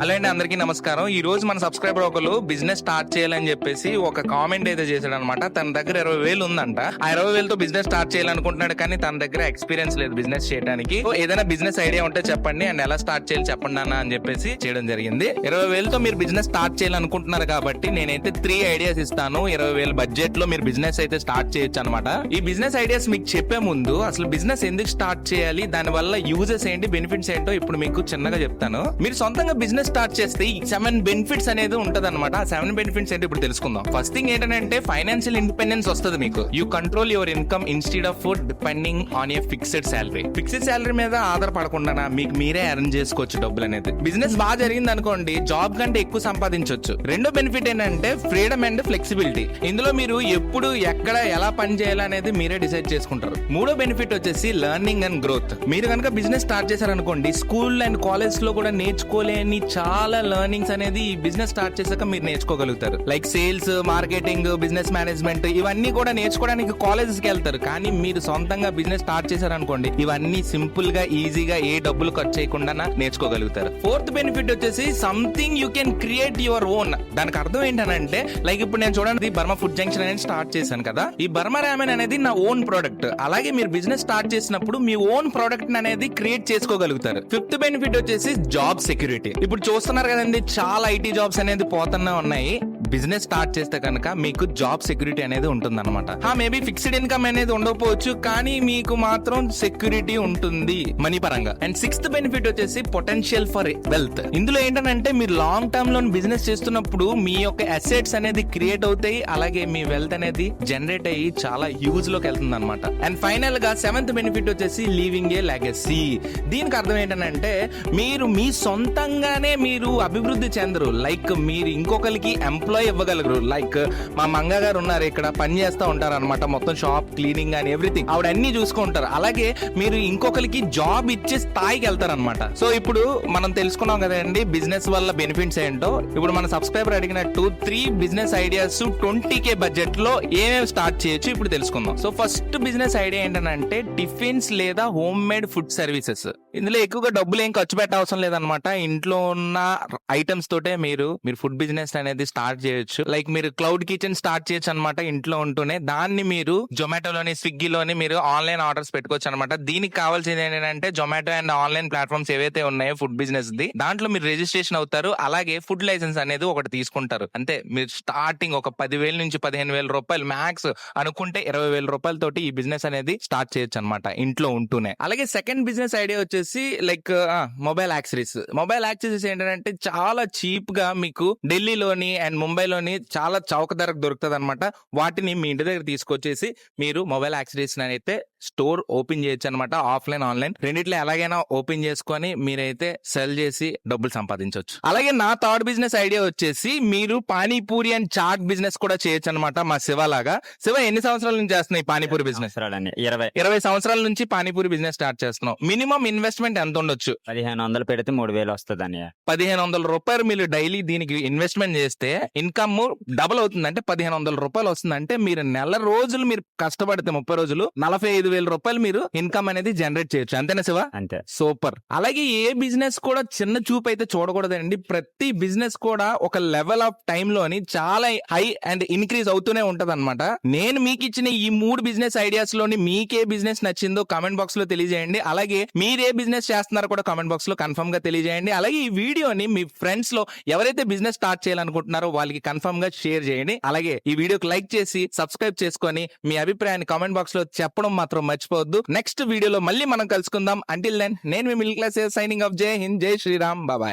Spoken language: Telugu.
హలో అండి అందరికీ నమస్కారం. ఈ రోజు మన సబ్స్క్రైబర్ ఒకరు బిజినెస్ స్టార్ట్ చేయాలని చెప్పేసి ఒక కామెంట్ అయితే చేశాడు అనమాట తన దగ్గర ఇరవై వేలు ఉందంట. ఆ ఇరవై వేలతో బిజినెస్ స్టార్ట్ చేయాలనుకుంటున్నాడు కానీ తన దగ్గర ఎక్స్పీరియన్స్ లేదు బిజినెస్ చేయడానికి. సో ఏదైనా బిజినెస్ ఐడియా ఉంటే చెప్పండి అండ్ ఎలా స్టార్ట్ చేయాలి చెప్పండి అన్న అని చెప్పేసి చేయడం జరిగింది. ఇరవై వేలతో మీరు బిజినెస్ స్టార్ట్ చేయాలనుకుంటున్నారు కాబట్టి నేనైతే త్రీ ఐడియాస్ ఇస్తాను. ఇరవై వేల బడ్జెట్లో మీరు బిజినెస్ అయితే స్టార్ట్ చేయొచ్చు అనమాట ఈ బిజినెస్ ఐడియాస్ మీకు చెప్పే ముందు అసలు బిజినెస్ ఎందుకు స్టార్ట్ చేయాలి? దాని వల్ల యూజెస్ ఏంటి? బెనిఫిట్స్ ఏంటో ఇప్పుడు మీకు చిన్నగా చెప్తాను. మీరు సొంతంగా బిజినెస్ స్టార్ట్ చేస్తే ఈ సెవెన్ బెనిఫిట్స్ అనేది ఉంటది అనమాట ఆ సెవెన్ బెనిఫిట్స్ ఏంటి ఇప్పుడు తెలుసుకుందాం. ఫస్ట్ థింగ్ ఏంటంటే ఫైనాన్షియల్ ఇండిపెండెన్స్ వస్తుంది మీకు. You control your income instead of depending on a fixed salary fixed salary మీద ఆధారపడకుండా మీకు మీరే అరేంజ్ చేసుకోవచ్చు డబ్బులు అనేది. బిజినెస్ బాగా జరిగింది అనుకోండి జాబ్ కంటే ఎక్కువ సంపాదించవచ్చు రెండో బెనిఫిట్ ఏంటంటే ఫ్రీడమ్ అండ్ ఫ్లెక్సిబిలిటీ ఇందులో మీరు ఎప్పుడు ఎక్కడ ఎలా పని చేయాలనేది మీరే డిసైడ్ చేసుకుంటారు. మూడో బెనిఫిట్ వచ్చేసి లెర్నింగ్ అండ్ గ్రోత్ మీరు కనుక బిజినెస్ స్టార్ట్ చేశారనుకోండి స్కూల్ అండ్ కాలేజ్లో కూడా నేర్చుకోలేని చాలా లెర్నింగ్స్ అనేది ఈ బిజినెస్ స్టార్ట్ చేశాక మీరు నేర్చుకోగలుగుతారు. Like sales marketing business management ఇవన్నీ కూడా నేర్చుకోవడానికి కాలేజెస్కి వెళ్తారు. కానీ మీరు సొంతంగా బిజినెస్ స్టార్ట్ చేశారనుకోండి ఇవన్నీ సింపుల్గా ఈజీగా ఏ డబ్బులు ఖర్చు చేయకుండా నేర్చుకోగలుగుతారు. ఫోర్త్ బెనిఫిట్ వచ్చేసి something you can create your own దానికి అర్థం ఏంటనంటే లైక్ ఇప్పుడు నేను చూడండి బర్మా ఫుడ్ జంక్షన్ అనేది స్టార్ట్ చేశాను కదా. ఈ బర్మా రామెన్ అనేది నా ఓన్ ప్రోడక్ట్ అలాగే మీరు బిజినెస్ స్టార్ట్ చేసినప్పుడు మీ ఓన్ ప్రోడక్ట్ అనేది క్రియేట్ చేసుకోగలుగుతారు. ఫిఫ్త్ బెనిఫిట్ వచ్చేసి జాబ్ సెక్యూరిటీ ఇప్పుడు చూస్తున్నారు కదండి చాలా ఐటీ జాబ్స్ అనేది పోతున్నా ఉన్నాయి. బిజినెస్ స్టార్ట్ చేస్తే కనుక మీకు జాబ్ సెక్యూరిటీ అనేది ఉంటుంది అనమాట మేబీ ఫిక్స్డ్ ఇన్కమ్ అనేది ఉండకపోవచ్చు కానీ మీకు మాత్రం సెక్యూరిటీ ఉంటుంది మనీ పరంగా. అండ్ సిక్స్త్ బెనిఫిట్ వచ్చేసి పొటెన్షియల్ ఫర్ వెల్త్. ఇందులో ఏంటంటే మీరు లాంగ్ టర్మ్లో బిజినెస్ చేస్తున్నప్పుడు మీ యొక్క అసెట్స్ అనేది క్రియేట్ అవుతాయి అలాగే మీ వెల్త్ అనేది జనరేట్ అయ్యి చాలా యూజ్లోకి వెళ్తుంది అనమాట అండ్ ఫైనల్గా సెవెంత్ బెనిఫిట్ వచ్చేసి లీవింగ్ ఏ లెగసీ. దీనికి అర్థం ఏంటంటే మీరు మీ సొంతంగానే మీరు అభివృద్ధి చెందరు. లైక్ మీరు ఇంకొకరికి ఎంప్లాయ్ ఇవ్వగలరు. లైక్ మా మంగ గారు ఉన్నారు ఇక్కడ పని చేస్తూ ఉంటారు అనమాట మొత్తం షాప్ క్లీనింగ్ అని ఎవ్రీథింగ్ ఆవిడ అన్ని చూసుకుంటారు అలాగే మీరు ఇంకొకరికి జాబ్ ఇచ్చే స్థాయికి వెళ్తారనమాట సో ఇప్పుడు మనం తెలుసుకున్నాం కదండి బిజినెస్ వల్ల బెనిఫిట్స్ ఏంటో. ఇప్పుడు మన సబ్స్క్రైబర్ అడిగినట్టు three business ideas twenty K బడ్జెట్లో ఏమేమి స్టార్ట్ చేయొచ్చు ఇప్పుడు తెలుసుకుందాం. సో ఫస్ట్ బిజినెస్ ఐడియా ఏంటంటే టిఫిన్స్ లేదా హోమ్ మేడ్ ఫుడ్ సర్వీసెస్ ఇందులో ఎక్కువగా డబ్బులు ఏం ఖర్చు పెట్ట అవసరం లేదనమాట ఇంట్లో ఉన్న ఐటమ్స్ తోటే మీరు మీరు ఫుడ్ బిజినెస్ అనేది స్టార్ట్ చేయొచ్చు. లైక్ మీరు క్లౌడ్ కిచెన్ స్టార్ట్ చేయొచ్చు అనమాట ఇంట్లో ఉంటూనే. దాన్ని మీరు జొమాటోలోని స్విగ్గీలోని మీరు ఆన్లైన్ ఆర్డర్స్ పెట్టుకోవచ్చు అనమాట దీనికి కావాల్సింది ఏంటంటే జొమాటో అండ్ ఆన్లైన్ ప్లాట్ఫామ్స్ ఏవైతే ఉన్నాయో ఫుడ్ బిజినెస్ ది దాంట్లో మీరు రిజిస్ట్రేషన్ అవుతారు. అలాగే ఫుడ్ లైసెన్స్ అనేది ఒకటి తీసుకుంటారు. అంతే. మీరు స్టార్టింగ్ ఒక పదివేల నుంచి పదిహేను వేల రూపాయలు మ్యాక్స్ అనుకుంటే ఇరవై వేల రూపాయలతోటి ఈ బిజినెస్ అనేది స్టార్ట్ చేయొచ్చు అనమాట ఇంట్లో ఉంటూనే. అలాగే సెకండ్ బిజినెస్ ఐడియా వచ్చేసి like mobile accessories mobile accessories ఏంటంటే చాలా చీప్గా మీకు ఢిల్లీలోని అండ్ ముంబైలోని చాలా చౌక ధరకు దొరుకుతుంది అనమాట వాటిని మీ ఇంటి దగ్గర తీసుకొచ్చేసి మీరు మొబైల్ యాక్సిడెంట్స్ అయితే స్టోర్ ఓపెన్ చేయొచ్చు అనమాట ఆఫ్లైన్ ఆన్లైన్. రెండిట్లో ఎలాగైనా ఓపెన్ చేసుకొని మీరైతే సెల్ చేసి డబ్బులు సంపాదించవచ్చు అలాగే నా థర్డ్ బిజినెస్ ఐడియా వచ్చేసి మీరు పానీపూరి అండ్ చాట్ బిజినెస్ కూడా చేయొచ్చు అనమాట మా శివ లాగా. శివ ఎన్ని సంవత్సరాల నుంచి చేస్తున్నాయి పానీపూరి బిజినెస్? ఇరవై. ఇరవై సంవత్సరాల నుంచి పానీపూరి బిజినెస్ స్టార్ట్ చేస్తున్నాం మినిమం ఇన్వెస్ట్మెంట్ ఎంత ఉండొచ్చు? పదిహేను వందలు పెడితే మూడు వేలు వస్తుంది పదిహేను వందల రూపాయలు మీరు డైలీ దీనికి ఇన్వెస్ట్మెంట్ చేస్తే ఇన్కమ్ డబుల్ అవుతుంది అంటే పదిహేను వందల రూపాయలు వస్తుంది అంటే మీరు నెల రోజులు మీరు కష్టపడితే ముప్పై రోజులు నలభై ఐదు వేల రూపాయలు మీరు ఇన్కమ్ అనేది జనరేట్ చేయొచ్చు. అంతేనా శివ? అంతే. సూపర్ అలాగే ఏ బిజినెస్ కూడా చిన్న చూపు అయితే చూడకూడదండి. ప్రతి బిజినెస్ కూడా ఒక లెవెల్ ఆఫ్ టైం లోని చాలా హై అండ్ ఇంక్రీజ్ అవుతూనే ఉంటది నేను మీకు ఇచ్చిన ఈ మూడు బిజినెస్ ఐడియాస్లోని మీకే బిజినెస్ నచ్చిందో కామెంట్ బాక్స్లో తెలియజేయండి. అలాగే మీరు ఏ బిజినెస్ చేస్తున్నారో కూడా కామెంట్ బాక్స్లో కన్ఫర్మ్గా తెలియజేయండి. అలాగే ఈ వీడియోని మీ ఫ్రెండ్స్లో ఎవరైతే బిజినెస్ స్టార్ట్ చేయాలనుకుంటున్నారో వాళ్ళకి కన్ఫర్మ్గా షేర్ చేయండి. అలాగే ఈ వీడియోకి లైక్ చేసి సబ్స్క్రైబ్ చేసుకొని మీ అభిప్రాయాన్ని కామెంట్ బాక్స్లో చెప్పడం మాత్రం మర్చిపోవద్దు. నెక్స్ట్ వీడియోలో మళ్ళీ మనం కలుసుకుందాం. అంటిల్ దెన్ నేను మీ మిల్ క్లాస్ సైనింగ్ ఆఫ్ జై హింద్ జై శ్రీరామ్. బాబాయ్